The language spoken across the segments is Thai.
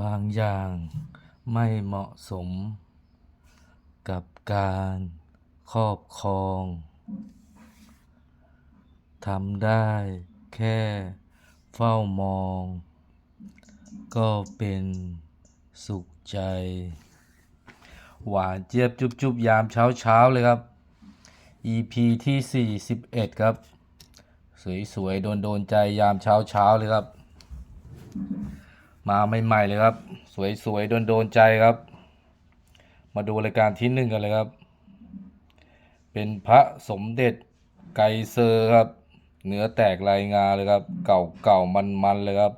บางอย่างไม่เหมาะสม กับการครอบครองทำได้แค่เฝ้ามอง ก็เป็นสุขใจ หวานเจี๊ยบจุบจุบยามเช้าเช้าๆเลยครับ EP ที่ 41 ครับ สวยๆ โดนโดนๆใจยามเช้าเช้าๆเลยครับ มาใหม่ๆเลยครับ สวยๆโดนๆใจครับ มาดูรายการที่หนึ่งกันเลยครับ เป็นพระสมเด็จไกเซอร์ครับ เนื้อแตกลายงาเลยครับ เก่าเก่ามันมันๆเลยครับ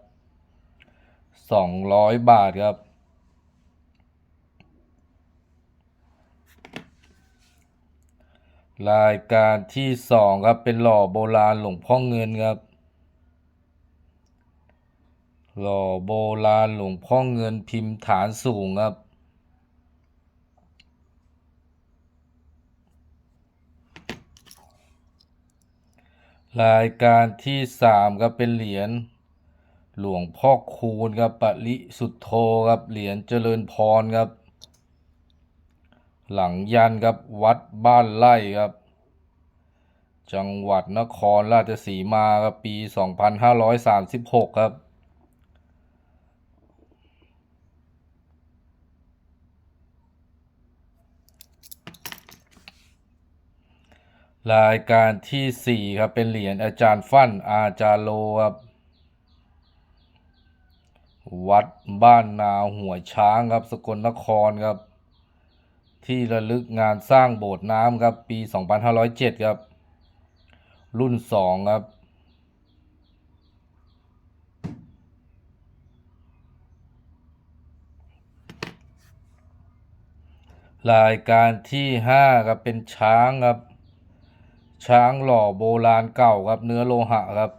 สองร้อยบาทครับ รายการที่สองครับเป็นหล่อโบราณหลวงพ่อเงินครับ หล่อโบราณหลวงพ่อเงินพิมพ์ฐานสูงครับ รายการที่สามครับเป็นเหรียญหลวงพ่อคูณครับปริสุทธโธครับเหรียญเจริญพรครับ หลังยันครับวัดบ้านไร่ครับ จังหวัดนครราชสีมาครับปี 2536 ครับ รายการที่สี่ครับ เป็นเหรียญอาจารย์ฟั่นอาจารย์โลครับวัดบ้านนาหัวช้างครับ สกลนครครับ ที่ระลึกงานสร้างโบสถ์น้ำครับ ปี 2507 ครับ รุ่นสองครับรายการที่ห้าครับเป็นช้างครับ ช้างหล่อโบราณเก่าครับเนื้อโลหะครับ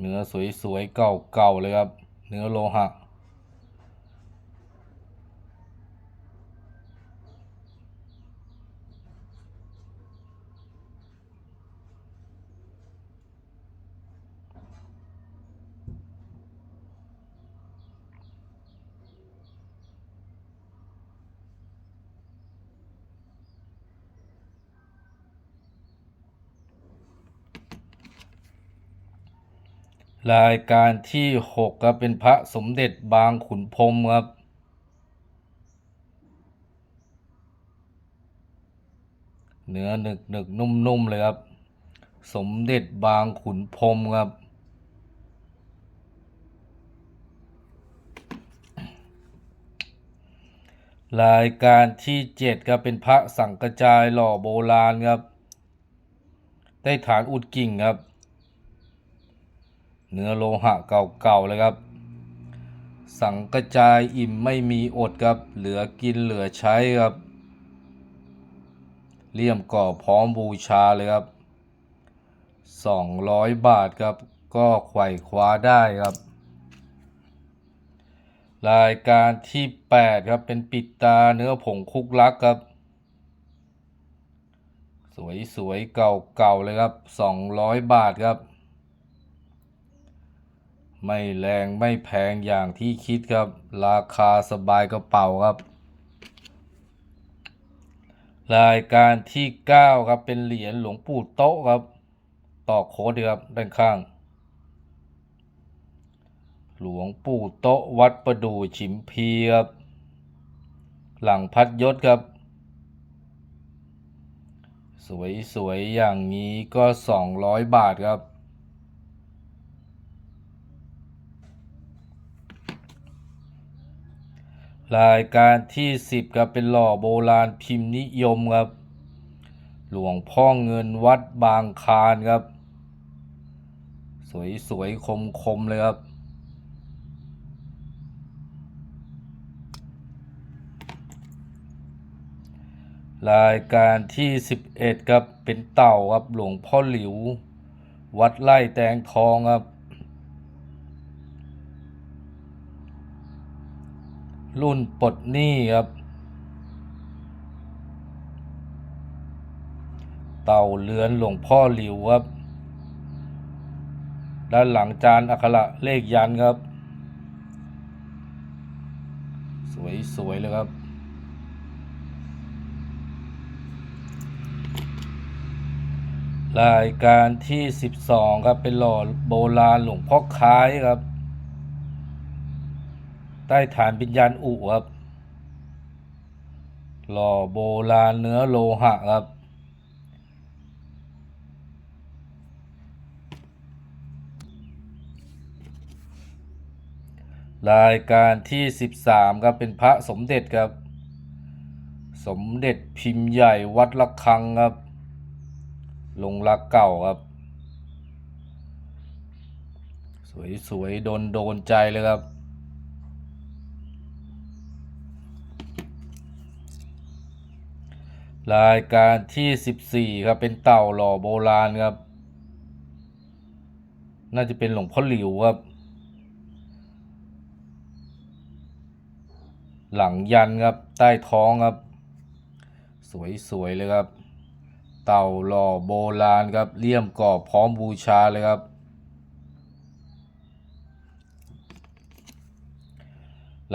เนื้อสวยๆเก่าๆเลยครับ เนื้อโลหะ รายการที่หกครับเป็นพระสมเด็จบางขุนพรมครับเนื้อหนึกหนึกนุ่มๆเลยครับ สมเด็จบางขุนพรมครับ รายการที่เจ็ดครับเป็นพระสังกระจายหล่อโบราณครับ ได้ฐานอุดกิ่งครับ เนื้อโลหะเก่าๆเลยครับ สังกระจายอิ่มไม่มีอดครับ เหลือกินเหลือใช้ครับเลี่ยมก่อพร้อมบูชาเลยครับสองร้อยบาทครับ ก็ไขว่คว้าได้ครับ รายการที่แปดครับ เป็นปิดตาเนื้อผงคุกลักครับ สวยๆ เก่าๆเลยครับสองร้อยบาทครับ ไม่แรงไม่แพงอย่างที่คิดครับ ราคาสบายกระเป๋าครับ รายการที่เก้าครับเป็นเหรียญหลวงปู่โต๊ะครับ ต่อโค้ดดีครับด้านข้าง หลวงปู่โต๊ะวัดประดู่ฉิมพีครับ หลังพัดยศครับ สวยๆอย่างนี้ก็สองร้อยบาทครับ รายการที่สิบครับเป็นหล่อโบราณพิมพ์นิยมครับ หลวงพ่อเงินวัดบางคานครับ สวยๆคมๆเลยครับรายการที่สิบเอ็ดครับ เป็นเต่าครับ หลวงพ่อหลิว วัดไร่แตงทองครับ รุ่นปลดหนี้ครับ เต่าเรือนหลวงพ่อหลิวครับ ด้านหลังจานอักขระเลขยันครับ สวยสวยเลยครับรายการที่ 12 ครับ เป็นหล่อโบราณหลวงพ่อค้ายครับ ใต้ฐานวิญญาณอุครับหล่อโบราณเนื้อโลหะครับ รายการที่ 13 ครับเป็นพระสมเด็จครับ สมเด็จพิมพ์ใหญ่วัดละคังครับ ลงรักเก่าครับ สวยสวยโดนโดนใจเลยครับ รายการที่ 14 ครับ เป็นเต่าหล่อโบราณครับ น่าจะเป็นหลวงพ่อหลิวครับ หลังยันครับ ใต้ท้องครับ สวยสวยเลยครับ เต่าหล่อโบราณครับเลี่ยมกรอบพร้อมบูชาเลยครับ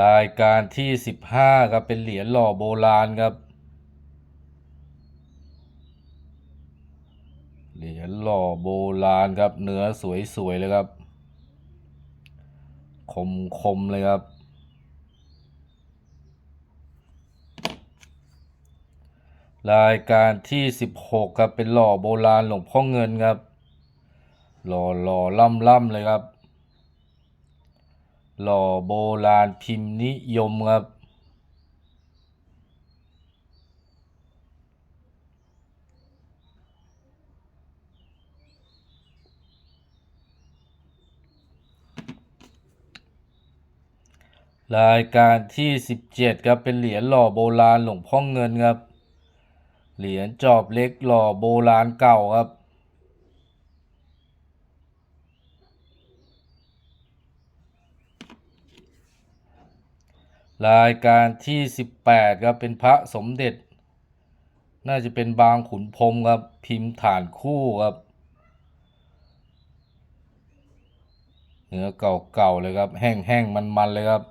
รายการที่ 15 ครับ เป็นเหรียญหล่อโบราณครับ เหรียญหล่อโบราณครับ เนื้อสวยๆเลยครับคมคมๆเลยครับ รายการที่ 16 ครับเป็นหล่อโบราณหลวงพ่อเงินครับ หล่อหล่อล่ำล่ำเลยครับ หล่อโบราณพิมพ์นิยมครับ รายการที่ 17ครับเป็นเหรียญหล่อโบราณหลวงพ่อเงินครับ เหรียญจอบเล็กหล่อโบราณเก่าครับ รายการที่ 18ครับเป็นพระสมเด็จ น่าจะเป็นบางขุนพรมครับพิมพ์ฐานคู่ครับเนื้อเก่าๆเลยครับ แห้งๆมันๆเลยครับ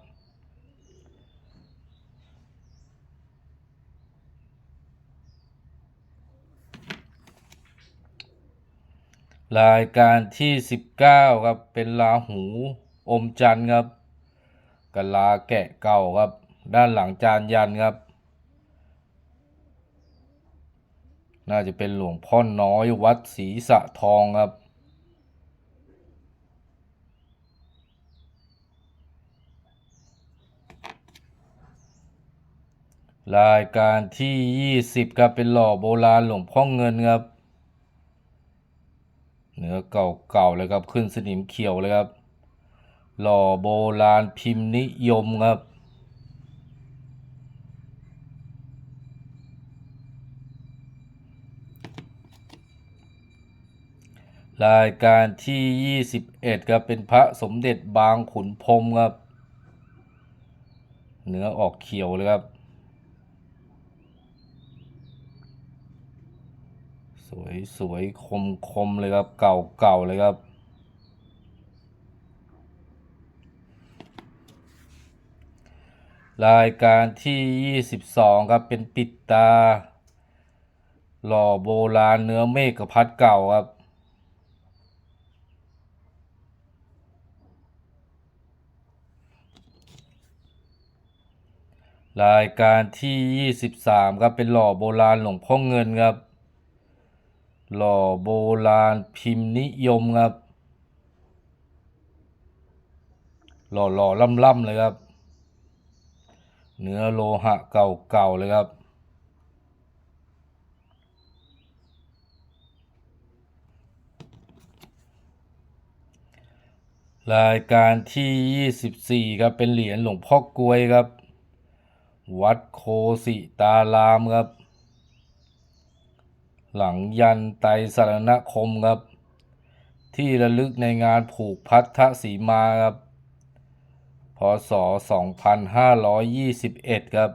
รายการที่ 19 ครับ เป็นลาหูอมจันครับกะลาแกะเก่าครับ ด้านหลังจานยันครับ น่าจะเป็นหลวงพ่อน้อยวัดศรีสะทองครับ รายการที่ 20 ครับ เป็นหล่อโบราณหลวงพ่อเงินครับ เนื้อเก่าๆเลยครับขึ้นสนิมเขียวเลยครับหล่อโบราณพิมพ์นิยมครับรายการที่ 21ครับเป็นพระสมเด็จบางขุนพรมครับ เนื้อออกเขียวเลยครับ สวยสวยคมคมเลยครับ เก่าเก่าเลยครับ รายการที่ 22 ครับ เป็นปิดตา หล่อโบราณเนื้อเมฆพัดเก่าครับรายการที่ 23 ครับ เป็นหล่อโบราณหลวงพ่อเงินครับ หล่อโบราณพิมพ์นิยมครับ หล่อหล่อล่ำล่ำๆเลยครับ เนื้อโลหะเก่าๆเลยครับรายการที่ 24 ครับ เป็นเหรียญหลวงพ่อกลวยครับ วัดโคสิตารามครับ หลังยันไตสรณคมครับ ที่ระลึกในงานผูกพัทธสีมาครับพศ 2521 ครับ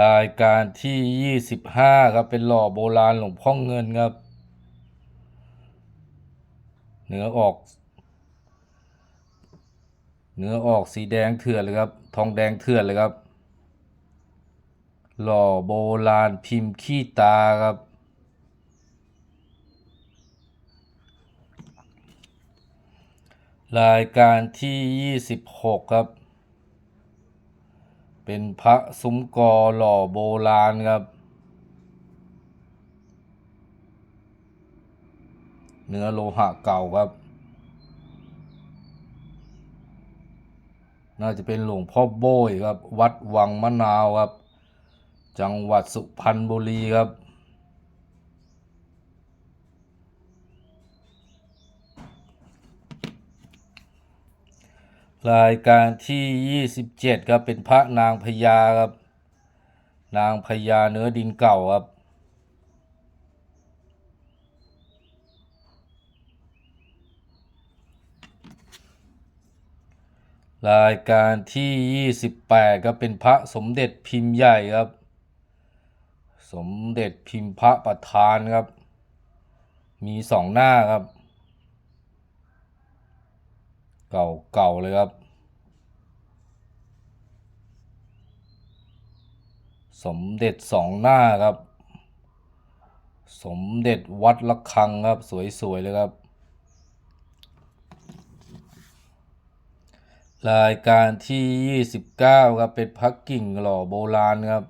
รรายการที่ 25 ครับ เป็นหล่อโบราณหลวงพ่อเงินครับ เนื้อออก เนื้อออกสีแดงเถื่อนเลยครับ ทองแดงเถื่อนเลยครับ หล่อโบราณพิมพ์ขี้ตาครับ รายการที่ 26 ครับ เป็นพระซุ้มกอหล่อโบราณครับ เนื้อโลหะเก่าครับ น่าจะเป็นหลวงพ่อโบยครับ วัดวังมะนาวครับ จังหวัดสุพรรณบุรีครับ รายการที่ 27 ครับ เป็นพระนางพญาครับ นางพญาเนื้อดินเก่าครับ รายการที่ 28ครับเป็นพระสมเด็จพิมพ์ใหญ่ครับ สมเด็จพิมพ์พระประธานครับ มีสองหน้าครับ เก่าเก่าเลยครับ สมเด็จสองหน้าครับ สมเด็จวัดละคังครับ สวยๆเลยครับ รายการที่ 29 ครับ เป็นพักกิ่งหล่อโบราณครับ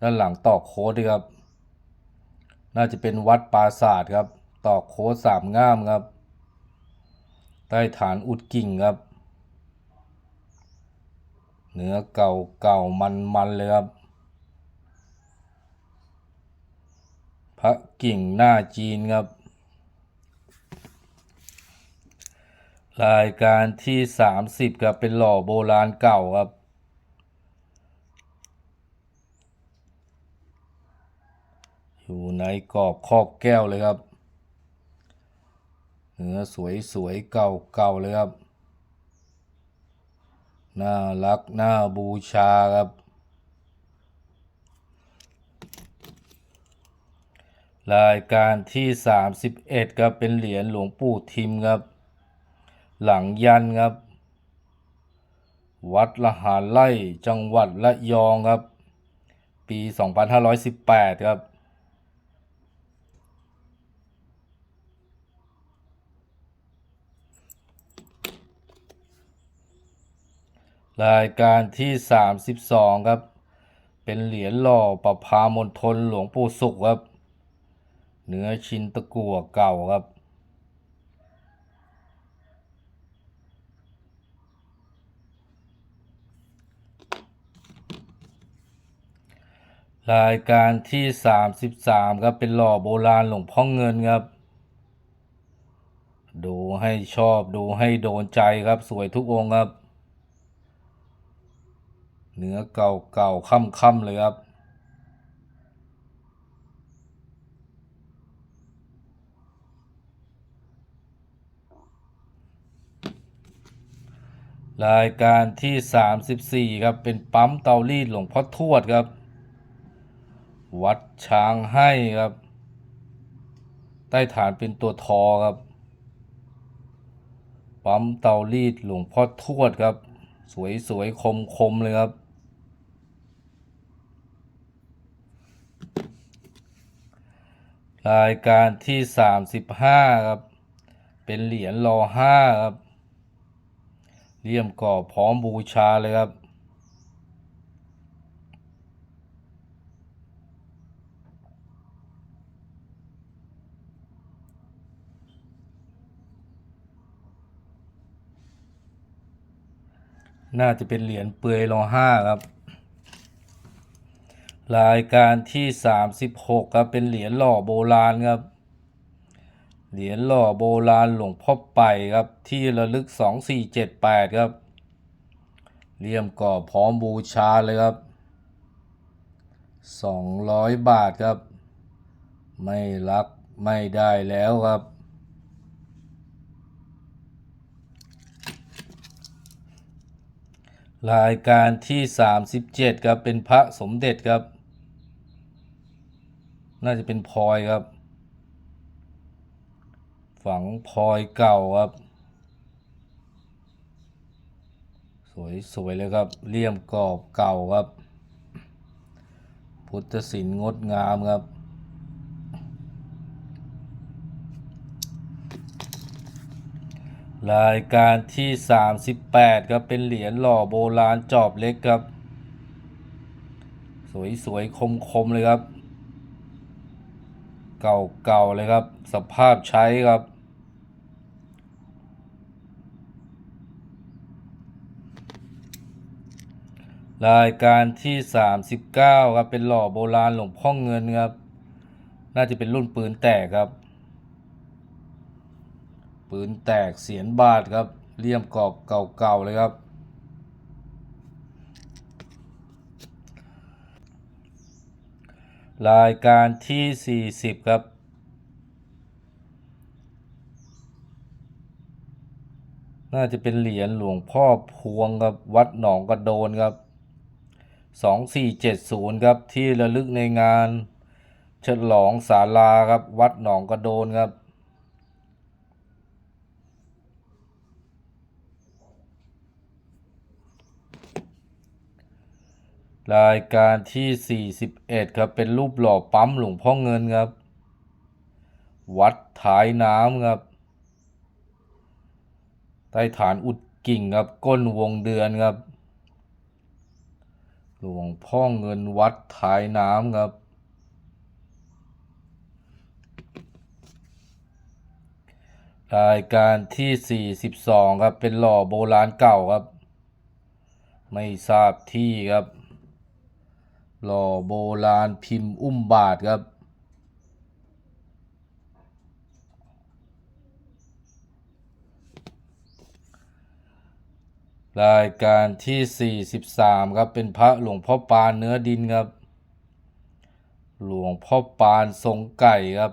ด้านหลังตอกโค้ดด้วยครับ น่าจะเป็นวัดปราศาสตร์ครับ ตอกโค้ดสามง่ามครับ ใต้ฐานอุดกิ่งครับ เนื้อเก่าเก่ามันมันเลยครับ พระกิ่งหน้าจีนครับ รายการที่ 30ครับเป็นหล่อโบราณเก่าครับ อยู่ในกรอบครอบแก้วเลยครับ เนื้อสวยสวยเก่าเก่าเลยครับ น่ารักน่าบูชาครับ รายการที่ 31ครับเป็นเหรียญหลวงปู่ทิมครับ หลังยันครับ วัดละหารไร่จังหวัดระยองครับ ปี 2518 ครับรายการที่ 32 ครับ เป็นเหรียญหล่อประพามณฑลหลวงปู่สุขครับ เนื้อชิ้นตะกั่วเก่าครับ รายการที่ 33 ครับ เป็นหล่อโบราณหลวงพ่อเงินครับ ดูให้ชอบดูให้โดนใจครับสวยทุกองค์ครับ เนื้อเก่าเก่าค่ำค่ำเลยครับ รายการที่ 34 ครับ เป็นปั๊มเตารีดหลวงพ่อทวดครับ วัดช้างให้ครับ ใต้ฐานเป็นตัวทอครับ ปั๊มเตารีดหลวงพ่อทวดครับ สวยสวยคมคมๆ เลยครับ รายการที่ 35 ครับ เป็นเหรียญรอห้าครับเลี่ยมก่อพร้อมบูชาเลยครับ น่าจะเป็นเหรียญเปลือยรอห้าครับ รายการที่36ครับเป็นเหรียญหล่อโบราณครับ เหรียญหล่อโบราณหลวงพ่อไปครับ ที่ระลึก2478ครับเลี่ยมก่อพร้อมบูชาเลยครับ200บาทครับ ไม่รักไม่ได้แล้วครับ รายการที่สามสิบเจ็ดครับ เป็นพระสมเด็จครับ น่าจะเป็นพลอยครับ ฝังพลอยเก่าครับ สวยสวยเลยครับเลี่ยมกรอบเก่าครับ พุทธศิลป์งดงามครับ รายการที่ 38ครับเป็นเหรียญหล่อโบราณจอบเล็กครับ สวยสวยคมคมๆ เลยครับ เก่าเก่าเลยครับ สภาพใช้ครับ รายการที่ 39 ครับ เป็นหล่อโบราณหลวงพ่อเงินครับ น่าจะเป็นรุ่นปืนแตกครับ ปืนแตกเสียนบาทครับเลี่ยมกรอบเก่าๆเลยครับ รายการที่ 40 ครับน่าจะเป็นเหรียญหลวงพ่อพวงครับวัดหนองกระโดนครับ 2470 ครับที่ระลึกในงาน ฉลองศาลาครับวัดหนองกระโดนครับ รายการที่ 41 ครับ เป็นรูปหล่อปั๊มหลวงพ่อเงินครับ วัดท้ายน้ำครับ ใต้ฐานอุดกิ่งครับ ก้นวงเดือนครับ หลวงพ่อเงินวัดท้ายน้ำครับ รายการที่ 42 ครับ เป็นหล่อโบราณเก่าครับ ไม่ทราบที่ครับ หล่อโบราณพิมพ์อุ้มบาทครับ รายการที่ 43 ครับเป็นพระหลวงพ่อปานเนื้อดินครับ หลวงพ่อปานทรงไก่ครับ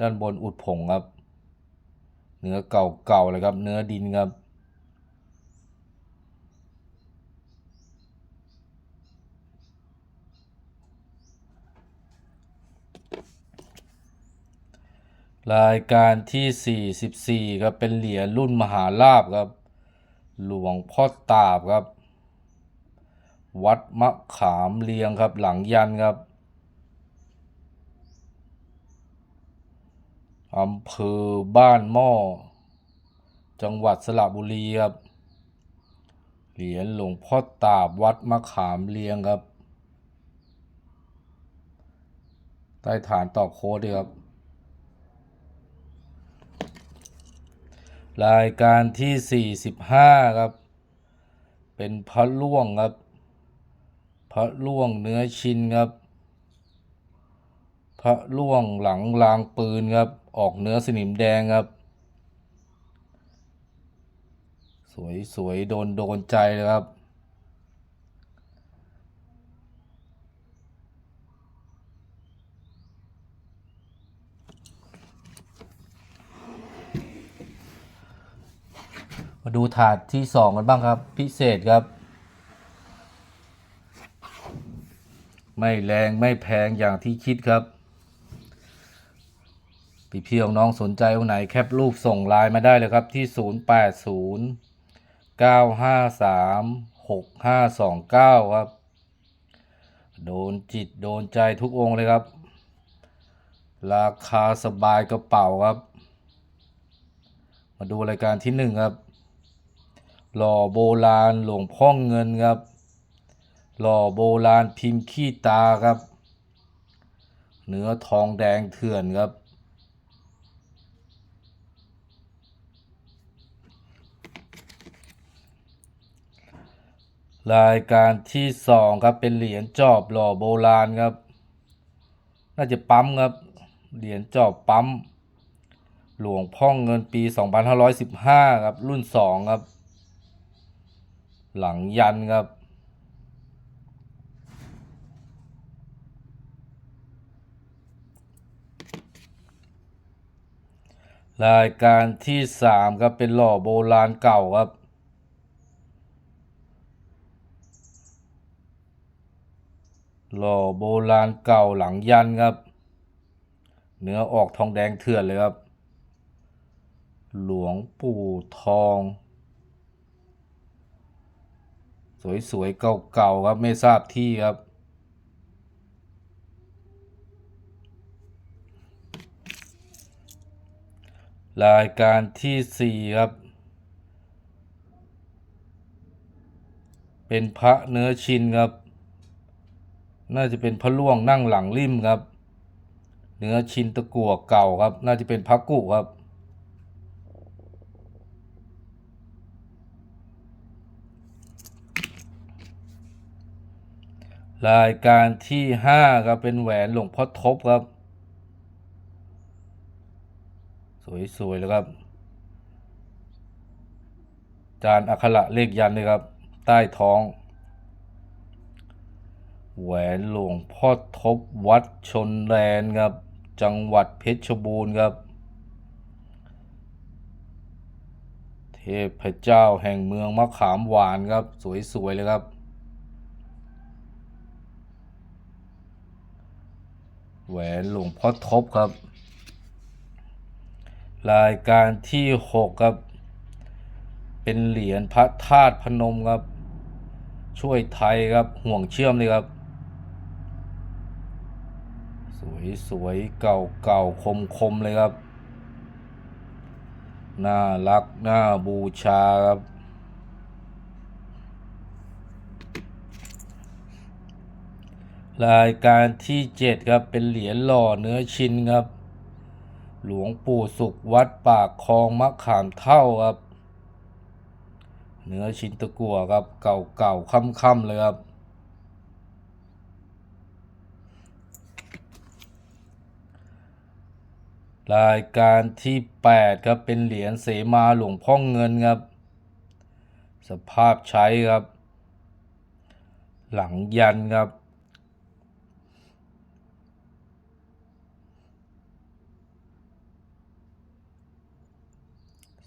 ด้านบนอุดผงครับ เนื้อเก่าๆเลยครับ เนื้อดินครับ รายการที่ 44ครับเป็นเหรียญรุ่นมหาลาภครับ หลวงพ่อตาบครับ วัดมะขามเรียงครับหลังยันครับอำเภอบ้านหม้อ จังหวัดสระบุรีครับ เหรียญหลวงพ่อตาบวัดมะขามเรียงครับ ใต้ฐานต่อโค้ดด้วยครับ รายการที่ 45 ครับ เป็นพระล่วงครับพระล่วงเนื้อชินครับ พระล่วงหลังรางปืนครับ ออกเนื้อสนิมแดงครับ สวยสวยโดนโดนใจเลยครับ มาดูถาดที่สองกันบ้างครับ พิเศษครับ ไม่แรงไม่แพงอย่างที่คิดครับพี่พี่น้องสนใจองไหนแคปรูปส่งไลน์มาได้เลยครับที่ 080 953 6529 ครับ โดนจิตโดนใจทุกองเลยครับ ราคาสบายกระเป๋าครับ มาดูรายการที่หนึ่งครับ หล่อโบราณหลวงพ่อเงินครับ หล่อโบราณพิมพ์ขี้ตาครับ เนื้อทองแดงเถื่อนครับ รายการที่สองครับเป็นเหรียญจอบหล่อโบราณครับ น่าจะปั๊มครับ เหรียญจอบปั๊ม หลวงพ่อเงินปี 2515 ครับ รุ่น 2 ครับ หลังยันครับ รายการที่สามครับเป็นหล่อโบราณเก่าครับหล่อโบราณเก่าหลังยันครับ เนื้อออกทองแดงเถื่อนเลยครับ หลวงปู่ทอง สวยๆเก่าๆครับไม่ทราบที่ครับรายการที่สี่ครับ เป็นพระเนื้อชินครับ น่าจะเป็นพระล่วงนั่งหลังริมครับ เนื้อชินตะกั่วเก่าครับ น่าจะเป็นพระกุครับ รายการที่ห้าครับเป็นแหวนหลวงพ่อทบครับ สวยๆเลยครับ จานอักขระเลขยันเลยครับ ใต้ท้อง แหวนหลวงพ่อทบวัดชนแลนครับ จังหวัดเพชรบูรณ์ครับ เทพเจ้าแห่งเมืองมะขามหวานครับ สวยๆเลยครับ แหวนหลวงพ่อทบครับ รายการที่หกครับ เป็นเหรียญพระธาตุพนมครับ ช่วยไทยครับห่วงเชื่อมเลยครับ สวยสวยเก่าเก่าคมคมเลยครับ น่ารัก น่าบูชาครับ รายการที่เจ็ดครับ เป็นเหรียญหล่อเนื้อชินครับ หลวงปู่สุขวัดปากคลองมะขามเท่าครับ เนื้อชินตะกัวครับ เก่าเก่าค่ำค่ำๆเลยครับรายการที่แปดครับเป็นเหรียญเสมาหลวงพ่อเงินครับ สภาพใช้ครับ หลังยันครับ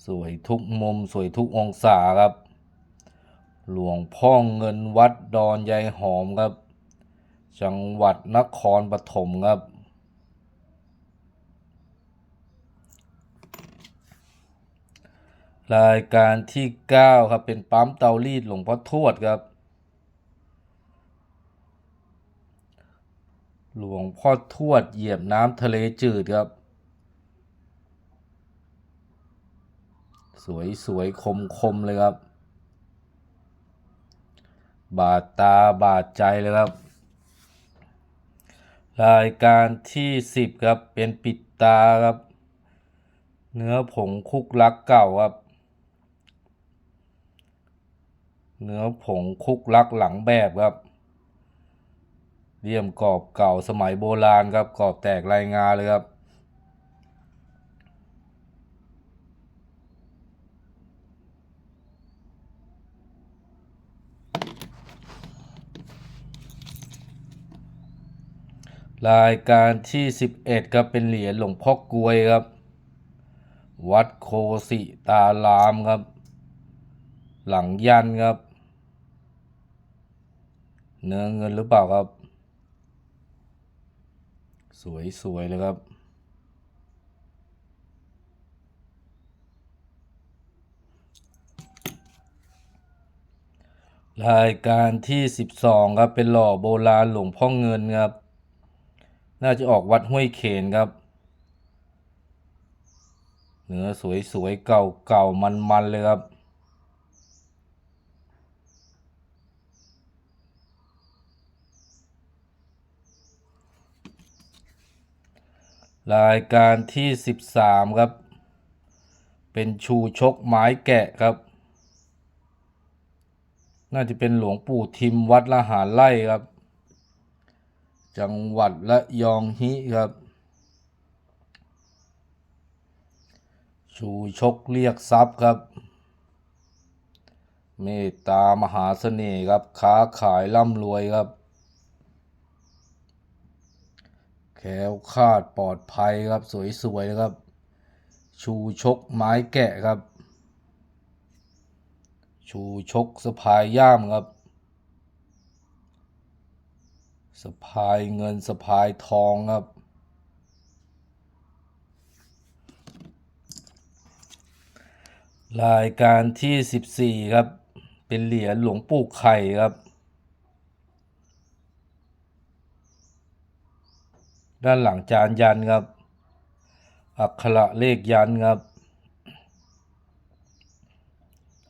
สวยทุกมุมสวยทุกองศาครับ หลวงพ่อเงินวัดดอนยายหอมครับ จังหวัดนครปฐมครับรายการที่ 9 ครับ เป็นปั๊มเตารีดหลวงพ่อทวดครับ หลวงพ่อทวดเหยียบน้ำทะเลจืดครับ สวยสวยคมคมเลยครับ บาดตาบาดใจเลยครับ รายการที่สิบครับ เป็นปิดตาครับ เนื้อผงคุกลักเก่าครับ เนื้อผงคุกลักหลังแบบครับเลี่ยมกรอบเก่าสมัยโบราณครับกรอบแตกลายงาเลยครับ รายการที่ 11ครับเป็นเหรียญหลวงพ่อกลวยครับ วัดโคสิตารามครับ หลังยันครับ เนื้อเงินหรือเปล่าครับ สวยสวยเลยครับรายการที่ 12 ครับ เป็นหล่อโบราณหลวงพ่อเงินครับ น่าจะออกวัดห้วยเขนครับ เนื้อสวยสวยๆเก่าเก่ามันมันๆ เลยครับรายการที่ 13 ครับ เป็นชูชกไม้แกะครับ น่าจะเป็นหลวงปู่ทิมวัดละหารไร่ครับ จังหวัดละยองฮิครับ ชูชกเรียกทรัพย์ครับ เมตตามหาเสน่ห์ครับ ค้าขายร่ำรวยครับแคล้วคาดปลอดภัยครับ สวยๆนะครับ ชูชกไม้แกะครับ ชูชกสะพายย่ามครับ สะพายเงินสะพายทองครับ รายการที่สิบสี่ครับ เป็นเหรียญหลวงปู่ไข่ครับ ด้านหลังจานยันครับ อักขระเลขยันครับ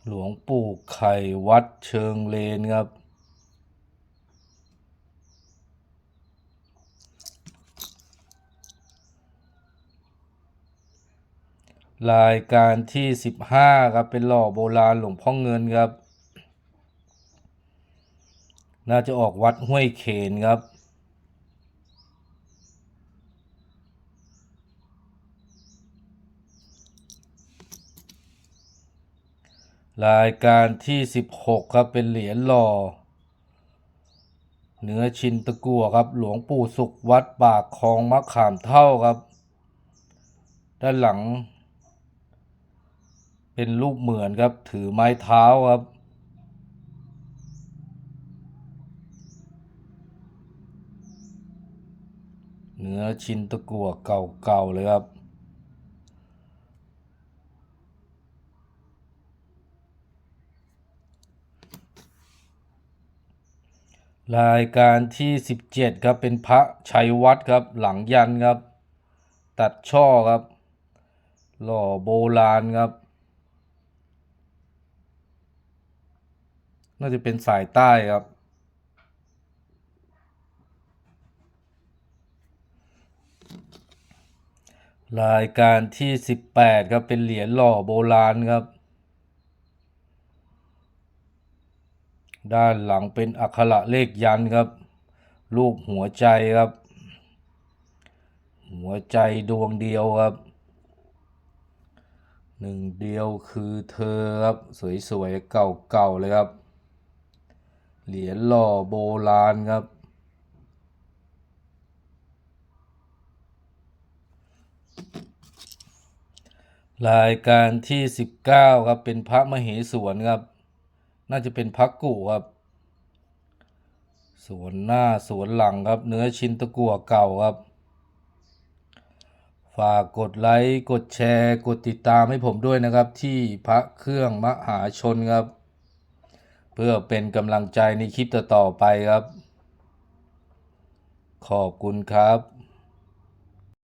หลวงปู่ไข่วัดเชิงเลนครับ รายการที่สิบห้าครับเป็นหล่อโบราณหลวงพ่อเงินครับ น่าจะออกวัดห้วยเขนครับ รายการที่สิบหกครับเป็นเหรียญหล่อเนื้อชินตะกัวครับ หลวงปู่สุขวัดปากคลองมะขามเท่าครับ ด้านหลัง เป็นรูปเหมือนครับ ถือไม้เท้าครับ เนื้อชินตะกัวเก่าๆเลยครับรายการที่สิบเจ็ดครับ เป็นพระชัยวัดครับ หลังยันครับ ตัดช่อครับ หล่อโบราณครับ น่าจะเป็นสายใต้ครับ รายการที่สิบแปดครับ เป็นเหรียญหล่อโบราณครับ ด้านหลังเป็นอักขระเลขยันครับ รูปหัวใจครับ หัวใจดวงเดียวครับหนึ่งเดียวคือเธอครับ สวยๆเก่าๆเลยครับ เหรียญหล่อโบราณครับ รายการที่สิบเก้าครับ เป็นพระมเหสวนครับ น่าจะเป็นพระกุครับ สวนหน้าสวนหลังครับ เนื้อชิ้นตะกั่วเก่าครับ ฝากกดไลค์ กดแชร์ กดติดตามให้ผมด้วยนะครับ ที่พระเครื่องมหาชนครับ พื่อเป็นกำลังใจในคลิปต่อๆไปครับ ขอบคุณครับ